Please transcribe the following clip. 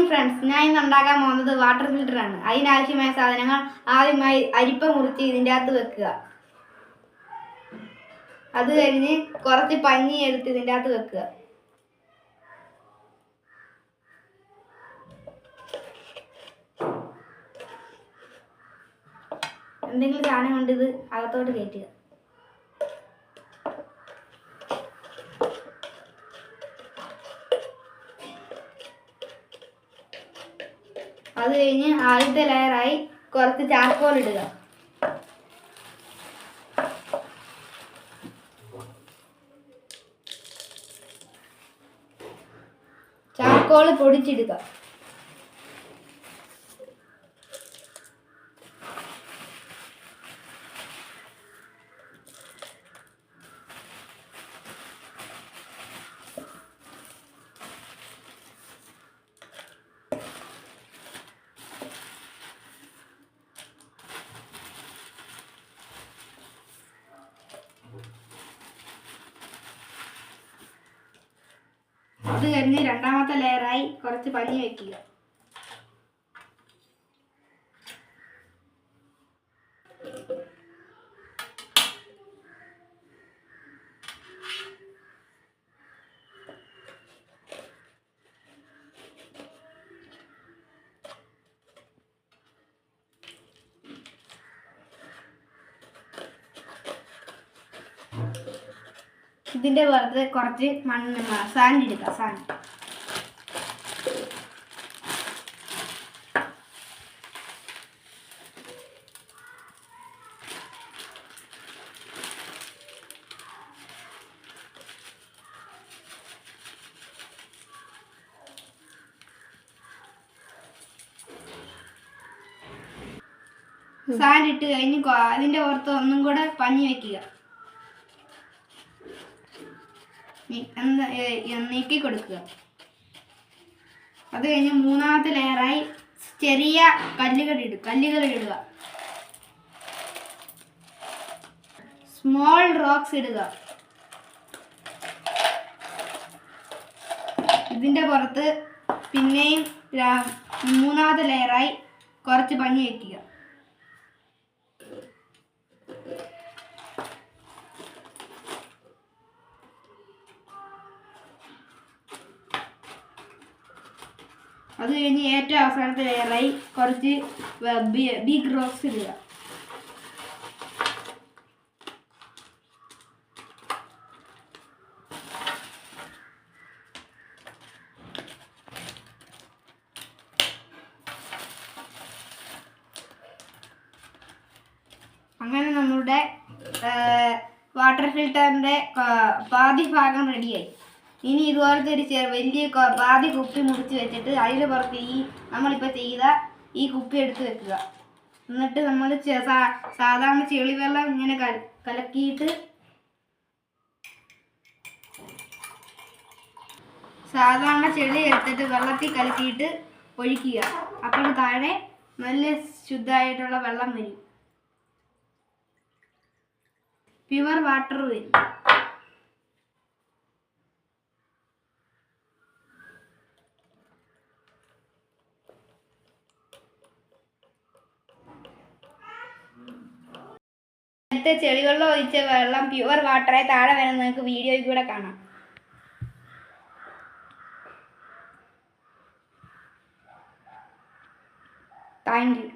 Morning friends ഞാൻ ഇന്ന് ഉണ്ടാക്കാൻ പോകുന്നത് വാട്ടർ ഫിൽറ്റർ ആണ്. അതിനാവശ്യമായ സാധനങ്ങൾ ആദ്യമായി അരിപ്പ മുറിച്ച് ഇതിന്റെ അകത്ത് വെക്കുക. അത് കഴിഞ്ഞ് കുറച്ച് പഞ്ഞി എടുത്ത് ഇതിന്റെ അകത്ത് വെക്കുക. എന്തെങ്കിലും സാധനം കൊണ്ട് ഇത് അകത്തോട്ട് കയറ്റുക. അത് കഴിഞ്ഞ് ആദ്യത്തെ ലെയറായി കുറച്ച് ചാർക്കോൾ ഇടുക. ചാർക്കോൾ പൊടിച്ചിടുക. അത് കഴിഞ്ഞ് രണ്ടാമത്തെ ലെയറായി കുറച്ച് പനി വെക്കുക ഇതിന്റെ പുറത്ത് കുറച്ച് മണ്ണ് സാൻഡ് എടുക്കാം സാൻഡ് സാൻഡ് ഇട്ട് കഴിഞ്ഞ് അതിന്റെ പുറത്ത് ഒന്നും കൂടെ പഞ്ഞി വെക്കുക. നീക്കി കൊടുക്കുക. അത് കഴിഞ്ഞ് മൂന്നാമത്തെ ലെയറായി ചെറിയ കല്ലുകൾ ഇടുക കല്ലുകൾ ഇടുക. സ്മോൾ റോക്സ് ഇടുക. ഇതിന്റെ പുറത്ത് പിന്നെയും മൂന്നാമത്തെ ലെയറായി കുറച്ച് പഞ്ഞി വയ്ക്കുക അത് കഴിഞ്ഞ് ഏറ്റവും അവസാനത്തെ ലെയറായി കുറച്ച് ബിഗ് റോക്സ് ഇടുക. അങ്ങനെ നമ്മുടെ വാട്ടർ ഫിൽറ്ററിന്റെ പാതി ഭാഗം റെഡിയായി ഇനി ഇതുപോലത്തെ ഒരു ചെറു വലിയ ആദ്യ കുപ്പി മുറിച്ച് വെച്ചിട്ട് അതിൽ പുറത്ത് ഈ നമ്മളിപ്പോൾ ചെയ്ത ഈ കുപ്പി എടുത്ത് വെക്കുക. എന്നിട്ട് നമ്മൾ സാധാരണ ചെളി വെള്ളം ഇങ്ങനെ കല- കലക്കിയിട്ട് സാധാരണ ചെളി എടുത്തിട്ട് വെള്ളത്തിൽ കലക്കിയിട്ട് ഒഴിക്കുക. അപ്പോൾ താഴെ നല്ല ശുദ്ധമായിട്ടുള്ള വെള്ളം വരും. പ്യുവർ വാട്ടർ വരും. നേരത്തെ ചെളിവെള്ളം ഒഴിച്ച വെള്ളം പ്യുവർ വാട്ടറായി താഴെ വരുന്നത് നിങ്ങൾക്ക് വീഡിയോയിൽ കൂടെ കാണാം. Thank you